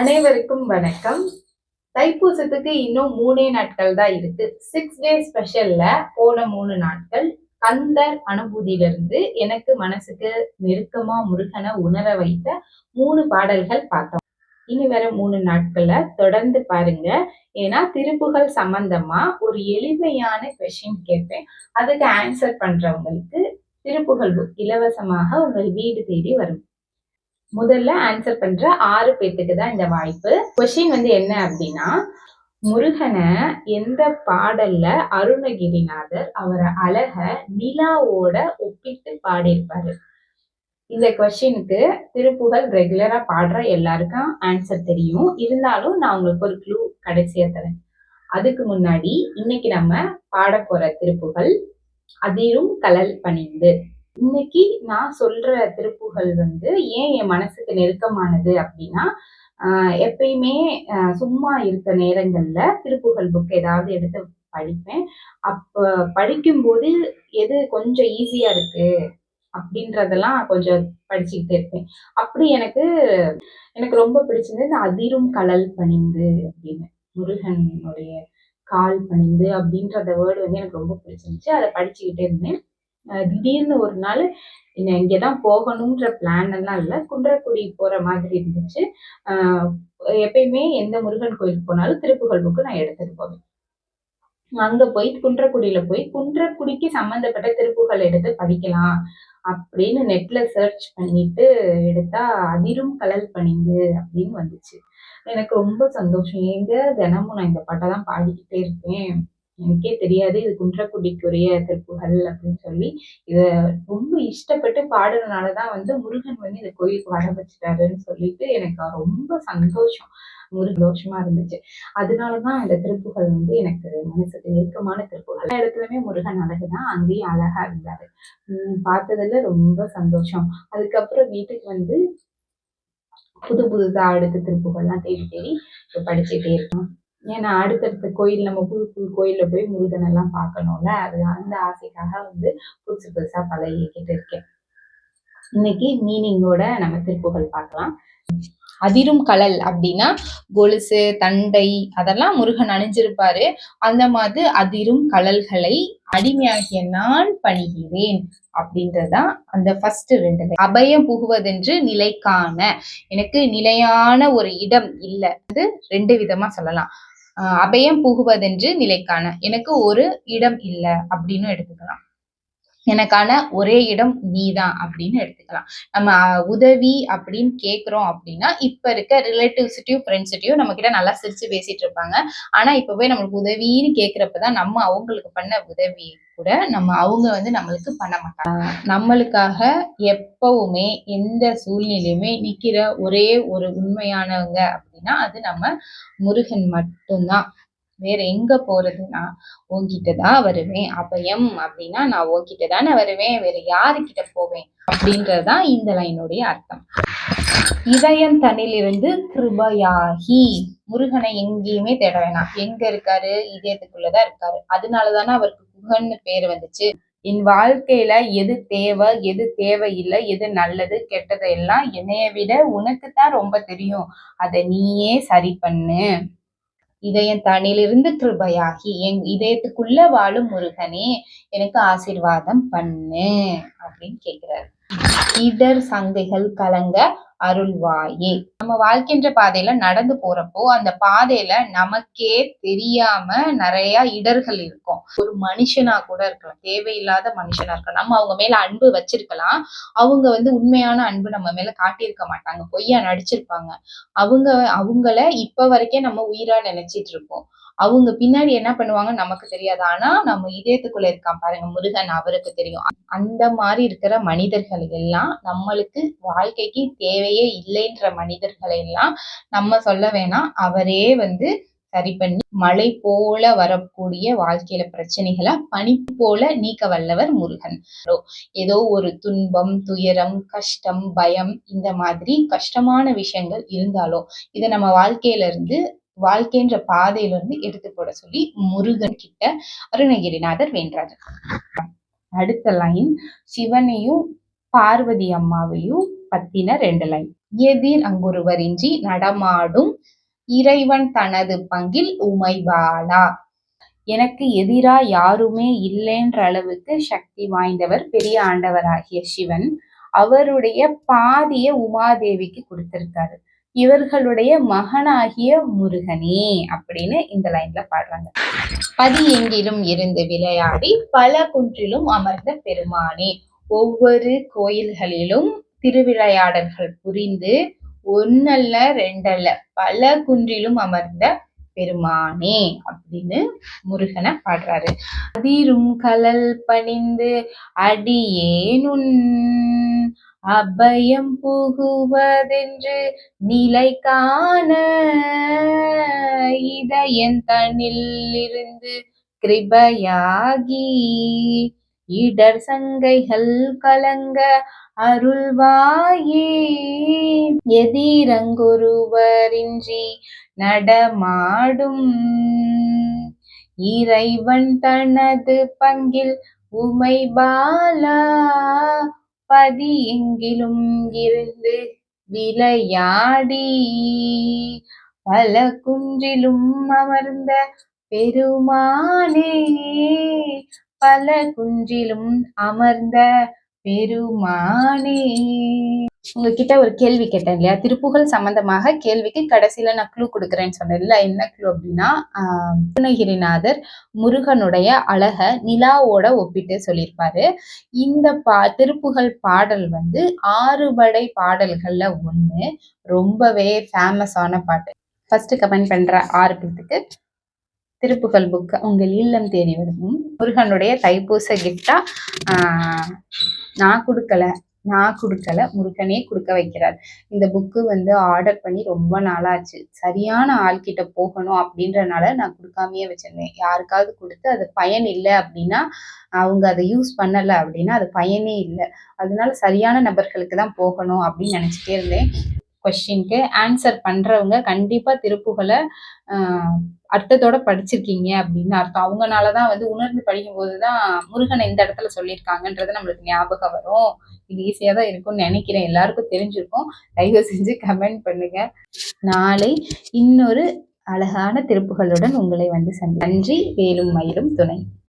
அனைவருக்கும் வணக்கம். தைப்பூசத்துக்கு இன்னும் மூணே நாட்கள் தான் இருக்கு. சிக்ஸ் டே ஸ்பெஷல்ல போன மூணு நாட்கள். கந்தர் அனுபூதியிலிருந்து எனக்கு மனசுக்கு நெருக்கமா முருகனை உணர வைத்த மூணு பாடல்கள் பார்த்தோம். இனி வர மூணு நாட்கள்ல தொடர்ந்து பாருங்க. ஏன்னா திருப்புகள் சம்பந்தமா ஒரு எளிமையான கொஷின் கேட்பேன் அதுக்கு ஆன்சர் பண்றவங்களுக்கு திருப்புகள் புக் இலவசமாக உங்கள் வீடு தேடி வரும். முதல்ல ஆன்சர் பண்ற ஆறு பேத்துக்கு தான் இந்த வாய்ப்பு. கொஷின் வந்து என்ன அப்படின்னா முருகனை எந்த பாடல்ல அருணகிரிநாதர் அவரை அழக நிலாவோட ஒப்பிட்டு பாடியிருப்பாரு? இந்த கொஸ்டினுக்கு திருப்புகழ் ரெகுலரா பாடுற எல்லாருக்கும் ஆன்சர் தெரியும். இருந்தாலும் நான் உங்களுக்கு ஒரு க்ளூ கடைசியா தரேன். அதுக்கு முன்னாடி இன்னைக்கு நம்ம பாட போற திருப்புகள் அதிரும் கலல் பணிந்து. இன்னைக்கு நான் சொல்ற திருப்புகள் வந்து ஏன் என் மனசுக்கு நெருக்கமானது அப்படின்னா எப்பயுமே சும்மா இருக்க நேரங்கள்ல திருப்புகள் புக் ஏதாவது எடுத்து படிப்பேன். அப்ப படிக்கும்போது எது கொஞ்சம் ஈஸியா இருக்கு அப்படின்றதெல்லாம் கொஞ்சம் படிச்சுக்கிட்டே இருப்பேன். அப்படி எனக்கு எனக்கு ரொம்ப பிடிச்சிருந்தது இந்த அதிரும் கலல் பணிந்து அப்படின்னு முருகனுடைய கால் பணிந்து அப்படின்றத வேர்டு வந்து எனக்கு ரொம்ப பிடிச்சிருந்துச்சு. அதை படிச்சுக்கிட்டே இருந்தேன். திடீர்னு ஒரு நாள் இங்கே தான் போகணுன்ற பிளான் எல்லாம் இல்லை. குன்றக்குடி போகிற மாதிரி இருந்துச்சு. எப்பயுமே எந்த முருகன் கோயிலுக்கு போனாலும் திருப்புகழ் புக்கு நான் எடுத்துகிட்டு போவேன். அங்க போய் குன்றக்குடியில போய் குன்றக்குடிக்கு சம்பந்தப்பட்ட திருப்புகள் எடுத்து படிக்கலாம் அப்படின்னு நெட்ல சர்ச் பண்ணிட்டு எடுத்தா அதிரும் கலல் பணிந்து அப்படின்னு வந்துச்சு. எனக்கு ரொம்ப சந்தோஷம். எங்க தினமும் நான் இந்த பாட்டை தான் பாடிக்கிட்டே இருப்பேன். எனக்கே தெரியாது இது குன்றக்குடிக்குரிய திருப்புகள் அப்படின்னு சொல்லி. இதை ரொம்ப இஷ்டப்பட்டு பாடுறதுனாலதான் வந்து முருகன் வந்து இந்த கோயிலுக்கு வர வச்சுட்டாருன்னு சொல்லிட்டு எனக்கு ரொம்ப சந்தோஷம். முருகோஷமா இருந்துச்சு. அதனால தான் இந்த திருப்புகள் வந்து எனக்கு மனசுக்கு நெருக்கமான திருப்புகள். எல்லா இடத்துலயுமே முருகன் அழகுதான் அங்கேயும் அழகா இருந்தாரு. உம் பார்த்ததுல ரொம்ப சந்தோஷம். அதுக்கப்புறம் வீட்டுக்கு வந்து புது புதுதாக அடுத்த திருப்புகள்லாம் தேடி தேடி படிச்சுட்டே இருக்கோம். ஏன்னா அடுத்தடுத்த கோயில் நம்ம புது புது கோயிலில் போய் முருகன் எல்லாம் பார்க்கணும்ல. அது அந்த ஆசைக்காக வந்து புதுசு புதுசா பழகிக்கிட்டு இருக்கேன். இன்னைக்கு மீனிங்கோட நம்ம திருப்புகள் பார்க்கலாம். அதிரும் கலல் அப்படின்னா கொலுசு தண்டை அதெல்லாம் முருகன் அணிஞ்சிருப்பாரு. அந்த மாதிரி அதிரும் கலல்களை அடிமையாகிய நான் பணிகிறேன் அப்படின்றதான் அந்த ஃபர்ஸ்ட் ரெண்டு அபயம் புகுவதென்று நிலைக்கான எனக்கு நிலையான ஒரு இடம் இல்லை. அது ரெண்டு விதமா சொல்லலாம். அபயம் புகுவதென்று நிலைக்கான எனக்கு ஒரு இடம் இல்லை அப்படின்னு எடுத்துக்கலாம். எனக்கான ஒரே இடம் நீதான் அப்படின்னு எடுத்துக்கலாம். நம்ம உதவி அப்படின்னு கேட்குறோம் அப்படின்னா இப்போ இருக்க ரிலேட்டிவ்ஸ்கிட்டையும் ஃப்ரெண்ட்ஸ்கிட்டையும் நம்ம கிட்ட நல்லா சிரிச்சு பேசிட்டு இருப்பாங்க. ஆனா இப்பவே நம்மளுக்கு உதவின்னு கேட்குறப்பதான் நம்ம அவங்களுக்கு பண்ண உதவி கூட நம்ம அவங்க வந்து நம்மளுக்கு பண்ண மாட்டாங்க. நம்மளுக்காக எப்பவுமே எந்த சூழ்நிலையுமே நிக்கிற ஒரே ஒரு உண்மையானவங்க அப்படின்னா அது நம்ம முருகன் மட்டும்தான். வேற எங்க போறதுன்னா உன்கிட்ட தான் வருவேன். அபயம் அப்படின்னா நான் உன்கிட்ட தானே வருவேன். வேற யாருக்கிட்ட போவேன்? அப்படின்றதுதான் இந்த லைனுடைய அர்த்தம். இதயம் தன்னிலிருந்து கிருபயாகி முருகனை எங்கேயுமே தேட வேணாம். எங்க இருக்காரு? இதயத்துக்குள்ளதான் இருக்காரு. அதனாலதானே அவருக்கு குகன்னு பேர் வந்துச்சு. என் வாழ்க்கையில எது தேவை எது தேவையில்லை எது நல்லது கெட்டது எல்லாம் என்னைய விட உனக்கு தான் ரொம்ப தெரியும். அதை நீயே சரி பண்ணு. இதயம் தனிலிருந்து கிருபையாகி என் இதயத்துக்குள்ள வாழும் முருகனே எனக்கு ஆசிர்வாதம் பண்ணு அப்படின்னு கேக்குறாரு. இடர் சங்கைகள் கலங்க அருள்வாயே. நம்ம வாழ்க்கின்ற பாதையில நடந்து போறப்போ அந்த பாதையில நமக்கே தெரியாம நிறைய இடர்கள் இருக்கும். ஒரு மனுஷனா கூட இருக்கலாம். தேவையில்லாத மனுஷனா இருக்கலாம். நம்ம அவங்க மேல அன்பு வச்சிருக்கலாம். அவங்க வந்து உண்மையான அன்பு நம்ம மேல காட்டியிருக்க மாட்டாங்க. பொய்யா நடிச்சிருப்பாங்க. அவங்க அவங்கள இப்ப வரைக்கும் நம்ம உயிரா நினைச்சிட்டு இருக்கோம். அவங்க பின்னாடி என்ன பண்ணுவாங்க நமக்கு தெரியாது. ஆனா நம்ம இதயத்துக்குள்ள இருக்கான் பாருங்க முருகன் அவருக்கு தெரியும். அந்த மாதிரி இருக்கிற மனிதர்கள் எல்லாம் நம்மளுக்கு வாழ்க்கைக்கு தேவையே இல்லைன்ற மனிதர்களை எல்லாம் நம்ம சொல்ல வேணாம் அவரே வந்து சரி பண்ணி மழை போல வரக்கூடிய வாழ்க்கையில பிரச்சனைகளை பனி போல நீக்க வல்லவர் முருகன். ஏதோ ஒரு துன்பம் துயரம் கஷ்டம் பயம் இந்த மாதிரி கஷ்டமான விஷயங்கள் இருந்தாலும் இதை நம்ம வாழ்க்கையில இருந்து வாழ்க்கைன்ற பாதையிலிருந்து எடுத்து போட சொல்லி முருகன் கிட்ட அருணகிரிநாதர் வேண்டாரு அடுத்த லைன் சிவனையும் பார்வதி அம்மாவையும் பத்தின ரெண்டு லைன் எதிர் அங்குருவரின்றி நடமாடும் இறைவன் தனது பங்கில் உமைவாளா? எனக்கு எதிரா யாருமே இல்லைன்ற அளவுக்கு சக்தி வாய்ந்தவர் பெரிய ஆண்டவராகிய சிவன். அவருடைய பாதிய உமாதேவிக்கு கொடுத்திருக்காரு. இவர்களுடைய மகனாகிய முருகனே அப்படின்னு இந்த லைன்ல பாடுறாங்க. பதி எங்கிலும் இருந்து விளையாடி பல குன்றிலும் அமர்ந்த பெருமானே ஒவ்வொரு கோயில்களிலும் திருவிளையாடல்கள் புரிந்து ஒன்னல்ல ரெண்டல்ல பல குன்றிலும் அமர்ந்த பெருமானே அப்படின்னு முருகனை பாடுறாரு. அதிரும் கலல் பணிந்து அடியேனுன் அபயம் புகுவதென்று நிலை காண இதயன் தனில் இருந்து கிருபையாகி இடர் சங்கைகள் கலங்க அருள்வாயே. எதிரங்குருவரின்றி நடமாடும் இறைவன் தனது பங்கில் உமை பாலா பதி எங்கிலும் இருந்து விளையாடி. பல குன்றிலும் அமர்ந்த பெருமானே பல குன்றிலும் அமர்ந்த பெருமானே. உங்ககிட்ட ஒரு கேள்வி கேட்டேன் இல்லையா? திருப்புகழ் சம்பந்தமாக கேள்விக்கு கடைசியில நான் க்ளூ கொடுக்குறேன்னு சொன்னேன்ல என்ன க்ளூ அப்படின்னா புனகிரிநாதர் முருகனுடைய அழக நிலாவோட ஒப்பிட்டு சொல்லியிருப்பாரு. இந்த பா திருப்புகழ் பாடல் வந்து ஆறுபடை பாடல்கள்ல ஒண்ணு. ரொம்பவே ஃபேமஸான பாட்டு. ஃபர்ஸ்ட் கமெண்ட் பண்ற ஆறு பேத்துக்கு. திருப்புகழ் புக் உங்கள் இல்லம் தேடி வரும். முருகனுடைய தைப்பூச கிஃப்டா நான் கொடுக்கல. நான் கொடுக்கல முருகனே கொடுக்க வைக்கிறார். இந்த புக்கு வந்து ஆர்டர் பண்ணி ரொம்ப நாளாச்சு. சரியான ஆள்கிட்ட போகணும் அப்படின்றனால நான் கொடுக்காமையே வச்சிருந்தேன். யாருக்காவது கொடுத்து அது பயன் இல்லை அப்படின்னா அவங்க அதை யூஸ் பண்ணலை அப்படின்னா அது பயனே இல்லை. அதனால சரியான நபர்களுக்கு தான் போகணும் அப்படின்னு நினச்சிட்டே இருந்தேன். கொஸ்டின்க்கு ஆன்சர் பண்ணுறவங்க கண்டிப்பாக திருப்புகளை அர்த்தத்தோட படிச்சிருக்கீங்க அப்படின்னு அர்த்தம். அவங்கனால தான் வந்து உணர்ந்து படிக்கும்போது தான் முருகனை இந்த இடத்துல சொல்லியிருக்காங்கன்றது நம்மளுக்கு ஞாபகம் வரும். இது ஈஸியாக தான் இருக்கும்னு நினைக்கிறேன். எல்லாருக்கும் தெரிஞ்சிருக்கும். தயவு செஞ்சு கமெண்ட் பண்ணுங்க. நாளை இன்னொரு அழகான திருப்புகளுடன் உங்களை வந்து சந்தி நன்றி. வேலும் மயிலும் துணை.